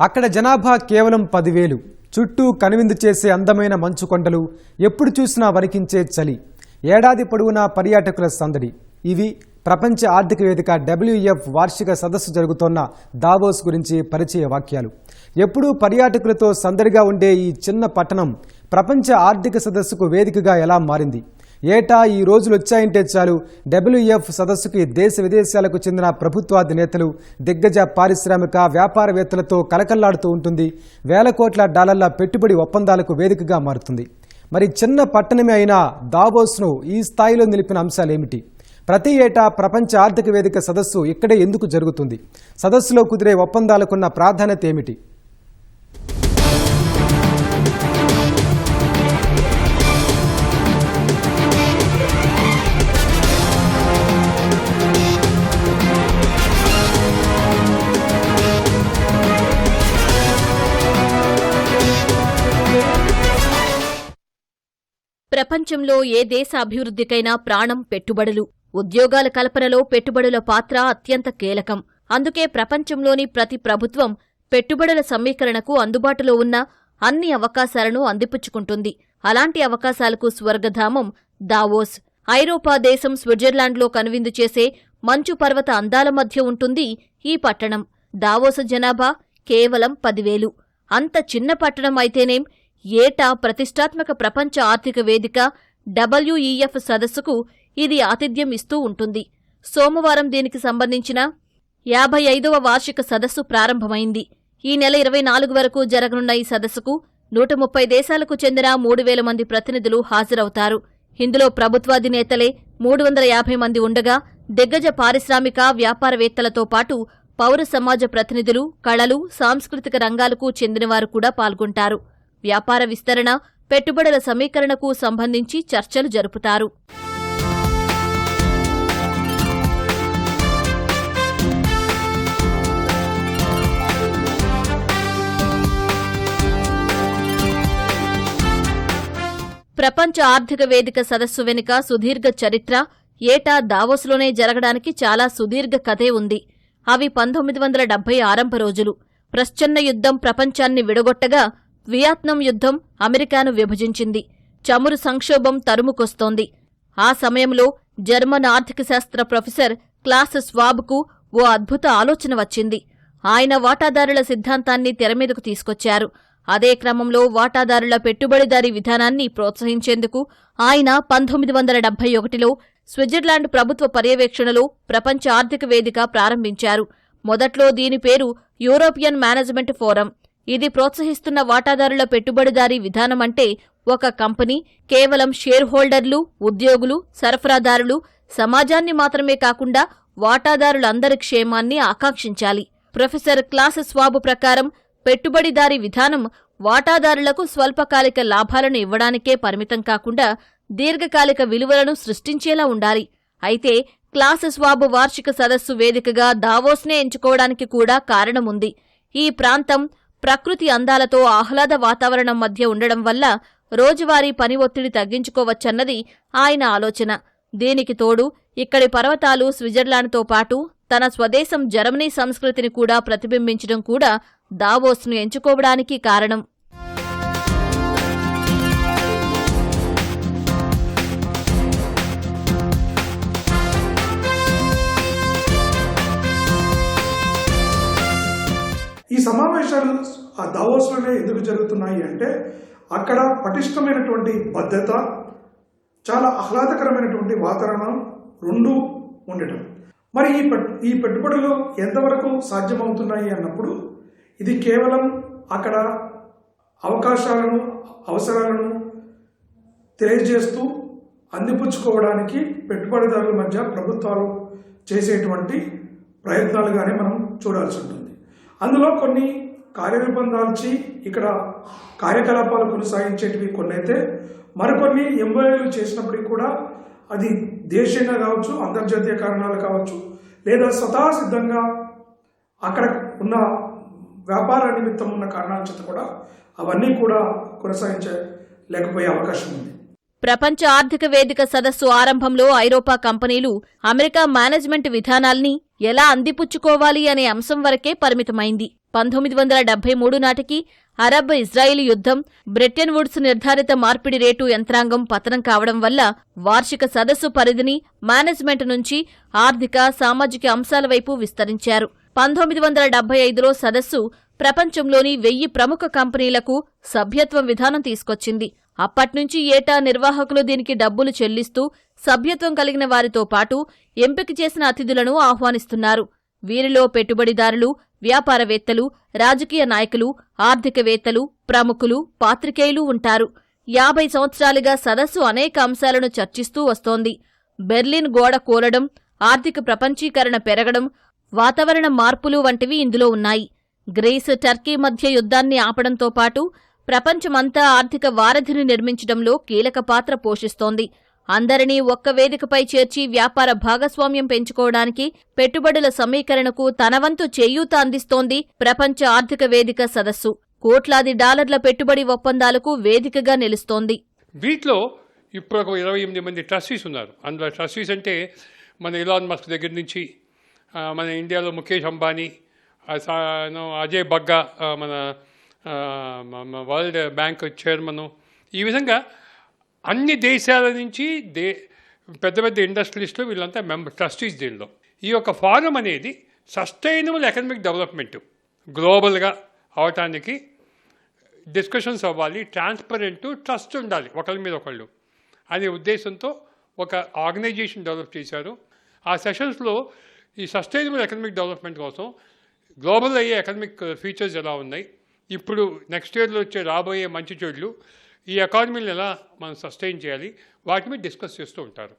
అక్కడ జనాభా కేవలం పదివేలు. చుట్టూ కనువిందు చేసే అందమైన మంచు కొండలు ఎప్పుడు చూసినా వరికించే చలి. ఏడాది పొడవునా పర్యాటకుల సందడి. ఇవి ప్రపంచ ఆర్థిక వేదిక డబ్ల్యూఎఫ్ వార్షిక సదస్సు జరుగుతోన్న దావోస్ గురించి పరిచయ వాక్యాలు. ఎప్పుడూ పర్యాటకులతో సందడిగా ఉండే ఈ చిన్న పట్టణం ప్రపంచ ఆర్థిక సదస్సుకు వేదికగా ఎలా మారింది? ఏటా ఈ రోజులు వచ్చాయంటే చాలు. డబ్ల్యూఎఫ్ సదస్సుకి దేశ విదేశాలకు చెందిన ప్రభుత్వాధినేతలు దిగ్గజ పారిశ్రామిక వ్యాపారవేత్తలతో కలకల్లాడుతూ ఉంటుంది. వేల కోట్ల డాలర్ల పెట్టుబడి ఒప్పందాలకు వేదికగా మారుతుంది. మరి చిన్న పట్టణమే అయిన దావోస్ను ఈ స్థాయిలో నిలిపిన అంశాలేమిటి? ప్రతి ఏటా ప్రపంచ ఆర్థిక వేదిక సదస్సు ఇక్కడే ఎందుకు జరుగుతుంది? సదస్సులో కుదిరే ఒప్పందాలకున్న ప్రాధాన్యత ఏమిటి? ప్రపంచంలో ఏ దేశ అభివృద్ధికైనా ప్రాణం పెట్టుబడులు. ఉద్యోగాల కల్పనలో పెట్టుబడుల పాత్ర అత్యంత కీలకం. అందుకే ప్రపంచంలోని ప్రతి ప్రభుత్వం పెట్టుబడుల సమీకరణకు అందుబాటులో ఉన్న అన్ని అవకాశాలను అందిపుచ్చుకుంటుంది. అలాంటి అవకాశాలకు స్వర్గధామం దావోస్. ఐరోపా దేశం స్విట్జర్లాండ్లో కనువిందు చేసే మంచు పర్వత అందాల మధ్య ఉంటుంది ఈ పట్టణం. దావోస్ జనాభా కేవలం పదివేలు. అంత చిన్న పట్టణం అయితేనేం ఏటా ప్రతిష్టాత్మక ప్రపంచ ఆర్థిక వేదిక డబ్ల్యూఈఎఫ్ సదస్సుకు ఇది ఆతిథ్యం ఇస్తూ ఉంటుంది. సోమవారం దీనికి సంబంధించిన యాభై ఐదవ వార్షిక సదస్సు ప్రారంభమైంది. ఈ నెల ఇరవై నాలుగు వరకు జరగనున్న ఈ సదస్సుకు నూట ముప్పై దేశాలకు చెందిన మూడు వేల మంది ప్రతినిధులు హాజరవుతారు. ఇందులో ప్రభుత్వాధినేతలే మూడు వందల యాభై మంది ఉండగా దిగ్గజ పారిశ్రామిక వ్యాపారవేత్తలతో పాటు పౌర సమాజ ప్రతినిధులు కళలు సాంస్కృతిక రంగాలకు చెందినవారు కూడా పాల్గొంటారు. వ్యాపార విస్తరణ పెట్టుబడుల సమీకరణకు సంబంధించి చర్చలు జరుపుతారు. ప్రపంచ ఆర్థిక వేదిక సదస్సు వెనుక సుదీర్ఘ చరిత్ర ఏటా దావోస్లోనే జరగడానికి చాలా సుదీర్ఘ కథే ఉంది. అవి పంతొమ్మిది వందల డెబ్బై ఆరంభ రోజులు. ప్రశ్చన్న యుద్ధం ప్రపంచాన్ని విడగొట్టగా వియత్నాం యుద్ధం అమెరికాను విభజించింది. చమురు సంక్షోభం తరుముకొస్తోంది. ఆ సమయంలో జర్మన్ ఆర్థిక శాస్త్ర ప్రొఫెసర్ క్లాస్ స్వాబ్కు ఓ అద్భుత ఆలోచన వచ్చింది. ఆయన వాటాదారుల సిద్ధాంతాన్ని తెరమీదకు తీసుకొచ్చారు. అదే క్రమంలో వాటాదారుల పెట్టుబడిదారీ విధానాన్ని ప్రోత్సహించేందుకు ఆయన పంతొమ్మిది వందల డెబ్బై ఒకటిలో స్విట్జర్లాండ్ ప్రభుత్వ పర్యవేక్షణలో ప్రపంచ ఆర్థిక వేదిక ప్రారంభించారు. మొదట్లో దీని పేరు యూరోపియన్ మేనేజ్మెంట్ ఫోరం. ఇది ప్రోత్సహిస్తున్న వాటాదారుల పెట్టుబడిదారీ విధానమంటే ఒక కంపెనీ కేవలం షేర్ హోల్డర్లు ఉద్యోగులు సరఫరాదారులు సమాజాన్ని మాత్రమే కాకుండా వాటాదారులందరి క్షేమాన్ని ఆకాంక్షించాలి. ప్రొఫెసర్ క్లాస్ స్వాబు ప్రకారం పెట్టుబడిదారీ విధానం వాటాదారులకు స్వల్పకాలిక లాభాలను ఇవ్వడానికే పరిమితం కాకుండా దీర్ఘకాలిక విలువలను సృష్టించేలా ఉండాలి. అయితే క్లాస్ స్వాబు వార్షిక సదస్సు వేదికగా దావోస్నే ఎంచుకోవడానికి కూడా కారణముంది. ఈ ప్రాంతం ప్రకృతి అందాలతో ఆహ్లాద వాతావరణం మధ్య ఉండడం వల్ల రోజువారీ పని ఒత్తిడి తగ్గించుకోవచ్చన్నది ఆయన ఆలోచన. దీనికి తోడు ఇక్కడి పర్వతాలు స్విట్జర్లాండ్తో పాటు తన స్వదేశం జర్మనీ సంస్కృతిని కూడా ప్రతిబింబించడం కూడా దావోస్ను ఎంచుకోవడానికి కారణం. సమావేశాలు ఆ దావోస్లోనే ఎందుకు జరుగుతున్నాయి అంటే అక్కడ పటిష్టమైనటువంటి భద్రత చాలా ఆహ్లాదకరమైనటువంటి వాతావరణం రెండు ఉండటం. మరి ఈ ఈ పెట్టుబడులు ఎంతవరకు సాధ్యమవుతున్నాయి అన్నప్పుడు ఇది కేవలం అక్కడ అవకాశాలను అవసరాలను తెలియజేస్తూ అందిపుచ్చుకోవడానికి పెట్టుబడిదారుల మధ్య ప్రభుత్వాలు చేసేటువంటి ప్రయత్నాలుగానే మనం చూడాల్సి ఉంటుంది. అందులో కొన్ని కార్యరూపం దాల్చి ఇక్కడ కార్యకలాపాలు కొనసాగించేటివి కొన్ని అయితే మరికొన్ని ఎంఓఏలు చేసినప్పటికీ కూడా అది దేశీయంగా కావచ్చు అంతర్జాతీయ కారణాలు కావచ్చు లేదా స్వతహా సిద్ధంగా అక్కడ ఉన్న వ్యాపార నిమిత్తం ఉన్న కారణాల చేత కూడా అవన్నీ కూడా కొనసాగించలేకపోయే అవకాశం ఉంది. ప్రపంచ ఆర్థిక వేదిక సదస్సు ఆరంభంలో ఐరోపా కంపెనీలు అమెరికా మేనేజ్మెంట్ విధానాల్ని ఎలా అందిపుచ్చుకోవాలి అనే అంశం వరకే పరిమితమైంది. పంతొమ్మిది వందల డెబ్బై మూడు నాటికి అరబ్ ఇజ్రాయిల్ యుద్ధం బ్రిటన్ వుడ్స్ నిర్ధారిత మార్పిడి రేటు యంత్రాంగం పతనం కావడం వల్ల వార్షిక సదస్సు పరిధిని మేనేజ్మెంట్ నుంచి ఆర్థిక సామాజిక అంశాల వైపు విస్తరించారు. పంతొమ్మిది వందల డెబ్బై ఐదులో సదస్సు ప్రపంచంలోని వెయ్యి ప్రముఖ కంపెనీలకు సభ్యత్వం విధానం తీసుకొచ్చింది. అప్పట్నుంచి ఏటా నిర్వాహకులు దీనికి డబ్బులు చెల్లిస్తూ సభ్యత్వం కలిగిన వారితో పాటు ఎంపిక చేసిన అతిథులను ఆహ్వానిస్తున్నారు. వీరిలో పెట్టుబడిదారులు వ్యాపారవేత్తలు రాజకీయ నాయకులు ఆర్థికవేత్తలు ప్రముఖులు పాత్రికేయులు ఉంటారు. యాభై సంవత్సరాలుగా సదస్సు అనేక అంశాలను చర్చిస్తూ వస్తోంది. బెర్లిన్ గోడ కూలడం ఆర్థిక ప్రపంచీకరణ పెరగడం వాతావరణ మార్పులు వంటివి ఇందులో ఉన్నాయి. గ్రీస్ టర్కీ మధ్య యుద్ధాన్ని ఆపడంతో పాటు ప్రపంచమంతా ఆర్థిక వారధిని నిర్మించడంలో కీలక పాత్ర పోషిస్తోంది. అందరినీ ఒక్క వేదికపై చేర్చి వ్యాపార భాగస్వామ్యం పెంచుకోవడానికి పెట్టుబడుల సమీకరణకు తనవంతు చేయూత అందిస్తోంది ప్రపంచ ఆర్థిక వేదిక సదస్సు. కోట్లాది డాలర్ల పెట్టుబడి ఒప్పందాలకు వేదికగా నిలుస్తోంది. వీటిలో ఇప్పుడు ఒక ఇరవై ఎనిమిది మంది ట్రస్టీస్ ఉన్నారు. అందులో ట్రస్టీస్ అంటే మన ఇలాన్ మస్క్ దగ్గర నుంచి మన ఇండియాలో ముఖేష్ అంబానీ అజయ్ బగ్గా మన వరల్డ్ బ్యాంక్ చైర్మను ఈ విధంగా అన్ని దేశాల నుంచి దే పెద్ద పెద్ద ఇండస్ట్రీస్లో వీళ్ళంతా మెంబర్ ట్రస్టీస్ దీనిలో. ఈ యొక్క ఫారం అనేది సస్టైనబుల్ ఎకనమిక్ డెవలప్మెంట్ గ్లోబల్గా అవటానికి డిస్కషన్స్ అవ్వాలి ట్రాన్స్పరెంట్ ట్రస్ట్ ఉండాలి ఒకరి మీద ఒకళ్ళు. అనే ఉద్దేశంతో ఒక ఆర్గనైజేషన్ డెవలప్ చేశారు. ఆ సెషన్స్లో ఈ సస్టైనబుల్ ఎకనమిక్ డెవలప్మెంట్ కోసం గ్లోబల్ అయ్యే ఎకనమిక్ ఫీచర్స్ ఎలా ఉన్నాయి? ఇప్పుడు నెక్స్ట్ ఇయర్లో వచ్చే రాబోయే మంచి చెడులు ఈ ఎకానమీని ఎలా మనం సస్టైన్ చేయాలి వాటి మీద డిస్కస్ చేస్తూ ఉంటారు.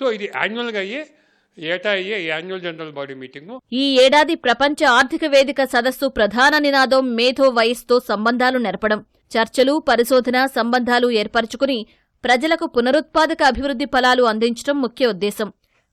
సో ఇది యాన్యువల్గా అయ్యే ఏటా అయ్యే యాన్యువల్ జనరల్ బాడీ ఈ ఏడాది ప్రపంచ ఆర్థిక వేదిక సదస్సు ప్రధాన నినాదం మేధో వయస్తో సంబంధాలు నెరపడం. చర్చలు పరిశోధన సంబంధాలు ఏర్పరచుకుని ప్రజలకు పునరుత్పాదక అభివృద్ధి ఫలాలు అందించడం ముఖ్య ఉద్దేశం.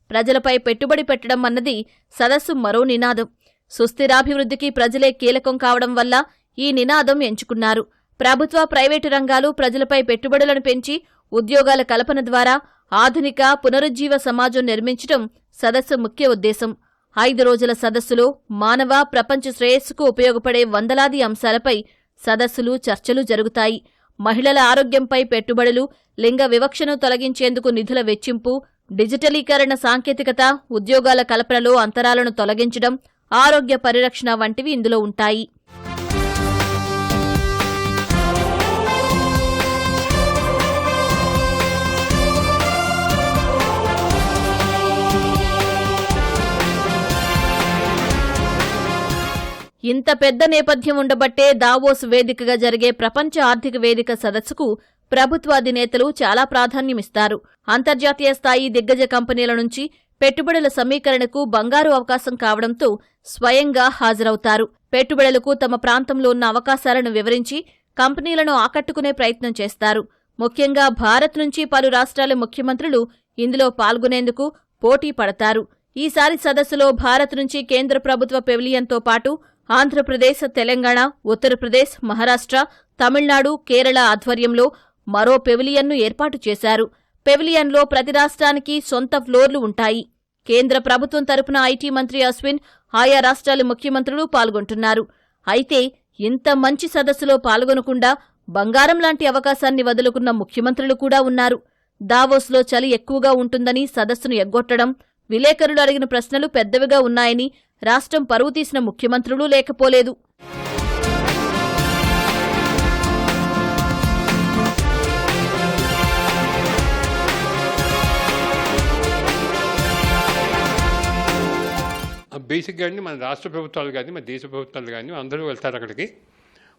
ప్రజలపై పెట్టుబడి పెట్టడం అన్నది సదస్సు మరో నినాదం. సుస్థిరాభివృద్ధికి ప్రజలే కీలకం కావడం వల్ల ఈ నినాదం ఎంచుకున్నారు. ప్రభుత్వ ప్రైవేటు రంగాలు ప్రజలపై పెట్టుబడులను పెంచి ఉద్యోగాల కల్పన ద్వారా ఆధునిక పునరుజ్జీవ సమాజం నిర్మించడం సదస్సు ముఖ్య ఉద్దేశం. ఐదు రోజుల సదస్సులో మానవ ప్రపంచ శ్రేయస్సుకు ఉపయోగపడే వందలాది అంశాలపై సదస్సులు చర్చలు జరుగుతాయి. మహిళల ఆరోగ్యంపై పెట్టుబడులు లింగ వివక్షను తొలగించేందుకు నిధుల వెచ్చింపు డిజిటలీకరణ సాంకేతికత ఉద్యోగాల కల్పనలో అంతరాలను తొలగించడం ఆరోగ్య పరిరక్షణ వంటివి ఇందులో ఉంటాయి. ఇంత పెద్ద నేపథ్యం ఉండబట్టే దావోస్ వేదికగా జరిగే ప్రపంచ ఆర్థిక వేదిక సదస్సుకు ప్రభుత్వ అధినేతలు చాలా ప్రాధాన్యమిస్తారు. అంతర్జాతీయ స్థాయి దిగ్గజ కంపెనీల నుంచి పెట్టుబడుల సమీకరణకు బంగారు అవకాశం కావడంతో స్వయంగా హాజరవుతారు. పెట్టుబడులకు తమ ప్రాంతంలో ఉన్న అవకాశాలను వివరించి కంపెనీలను ఆకట్టుకునే ప్రయత్నం చేస్తారు. ముఖ్యంగా భారత్ నుంచి పలు రాష్ట్రాల ముఖ్యమంత్రులు ఇందులో పాల్గొనేందుకు పోటీ పడతారు. ఈసారి సదస్సులో భారత్ నుంచి కేంద్ర ప్రభుత్వ పెవిలియన్తో పాటు ఆంధ్రప్రదేశ్ తెలంగాణ ఉత్తరప్రదేశ్ మహారాష్ట్ర తమిళనాడు కేరళ ఆధ్వర్యంలో మరో పెవిలియన్ను ఏర్పాటు చేశారు. పెవిలియన్లో ప్రతి రాష్ట్రానికి సొంత ఫ్లోర్లు ఉంటాయి. కేంద్ర ప్రభుత్వం తరపున ఐటీ మంత్రి అశ్విన్ ఆయా రాష్ట్రాల ముఖ్యమంత్రులు పాల్గొంటున్నారు. అయితే ఇంత మంచి సదస్సులో పాల్గొనకుండా బంగారం లాంటి అవకాశాన్ని వదులుకున్న ముఖ్యమంత్రులు కూడా ఉన్నారు. దావోస్లో చలి ఎక్కువగా ఉంటుందని సదస్సును ఎగ్గొట్టడం విలేకరులు అడిగిన ప్రశ్నలు పెద్దవిగా ఉన్నాయని రాష్ట్రం పరువు తీసిన ముఖ్యమంత్రులు లేకపోలేదు. బేసిక్గా అండి మన రాష్ట్ర ప్రభుత్వాలు కానీ మన దేశ ప్రభుత్వాలు కానీ అందరూ వెళ్తారు అక్కడికి.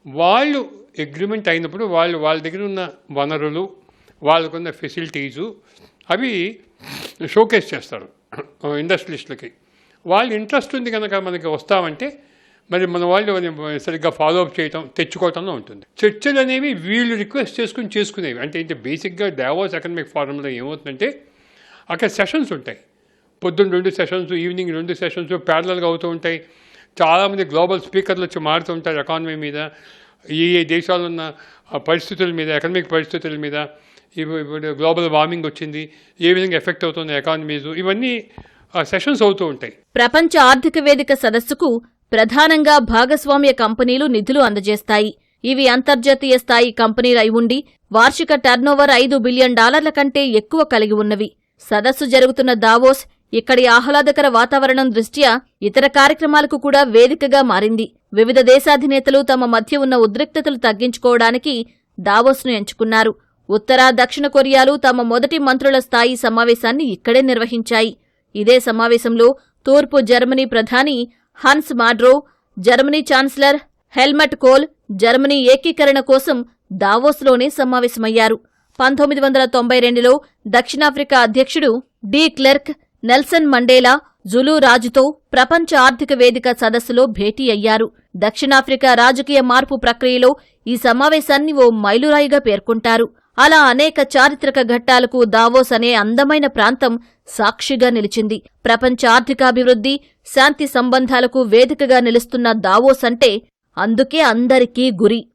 వాళ్ళు అగ్రిమెంట్ అయినప్పుడు వాళ్ళు వాళ్ళ దగ్గర ఉన్న వనరులు వాళ్ళకున్న ఫెసిలిటీసు అవి షోకేస్ చేస్తారు. ఇండస్ట్రియలిస్టులకి వాళ్ళు ఇంట్రెస్ట్ ఉంది కనుక మనకి వస్తామంటే మరి మన వాళ్ళు సరిగ్గా ఫాలో అప్ చేయటం తెచ్చుకోవటంలో ఉంటుంది. చర్చలు అనేవి వీళ్ళు రిక్వెస్ట్ చేసుకుని చేసుకునేవి. అంటే ఏంటి బేసిక్గా డావోస్ ఎకనమిక్ ఫారంలో ఏమవుతుందంటే అక్కడ సెషన్స్ ఉంటాయి. పొద్దున్న రెండు సెషన్స్ ఈవినింగ్ రెండు సెషన్స్ ప్యారలల్గా అవుతూ ఉంటాయి. చాలామంది గ్లోబల్ స్పీకర్లు వచ్చి మారుతూ ఉంటారు ఎకానమీ మీద ఏ ఏ దేశాల్లో ఉన్న ఆ పరిస్థితుల మీద ఎకనమిక్ పరిస్థితుల మీద. ఇవి- ఇప్పుడు గ్లోబల్ వార్మింగ్ వచ్చింది. ఏ విధంగా ఎఫెక్ట్ అవుతుంది ఎకానమీస్ ఇవన్నీ సెషన్స్ అవుతూ ఉంటాయి. ప్రపంచ ఆర్థిక వేదిక సదస్సుకు ప్రధానంగా భాగస్వామ్య కంపెనీలు నిధులు అందజేస్తాయి. ఇవి అంతర్జాతీయ స్థాయి కంపెనీలు ఉండి వార్షిక టర్నోవర్ ఐదు బిలియన్ డాలర్ల కంటే ఎక్కువ కలిగి ఉన్నవి. సదస్సు జరుగుతున్న దావోస్ ఇక్కడి ఆహ్లాదకర వాతావరణం దృష్ట్యా ఇతర కార్యక్రమాలకు కూడా వేదికగా మారింది. వివిధ దేశాధినేతలు తమ మధ్య ఉన్న ఉద్రిక్తతలు తగ్గించుకోవడానికి దావోస్ను ఎంచుకున్నారు. ఉత్తర దక్షిణ కొరియాలు తమ మొదటి మంత్రుల స్థాయి సమావేశాన్ని ఇక్కడే నిర్వహించాయి. ఇదే సమావేశంలో తూర్పు జర్మనీ ప్రధాని Hans Modrow Germany chancellor Helmut Kohl Germany ఏకీకరణ కోసం దావోస్లోనే సమావేశమయ్యారు. పంతొమ్మిది వందల తొంభై రెండులో దక్షిణాఫ్రికా అధ్యక్షుడు de Klerk Nelson Mandela Zulu రాజుతో ప్రపంచ ఆర్థిక వేదిక సదస్సులో భేటీ అయ్యారు. దక్షిణాఫ్రికా రాజకీయ మార్పు ప్రక్రియలో ఈ సమావేశాన్ని ఓ మైలురాయిగా పేర్కొంటారు. అలా అనేక చారిత్రక ఘట్టాలకు దావోస్ అనే అందమైన ప్రాంతం సాక్షిగా నిలిచింది. ప్రపంచ ఆర్థికాభివృద్ధి శాంతి సంబంధాలకు వేదికగా నిలుస్తున్న దావోస్ అంటే అందుకే అందరికీ గురి.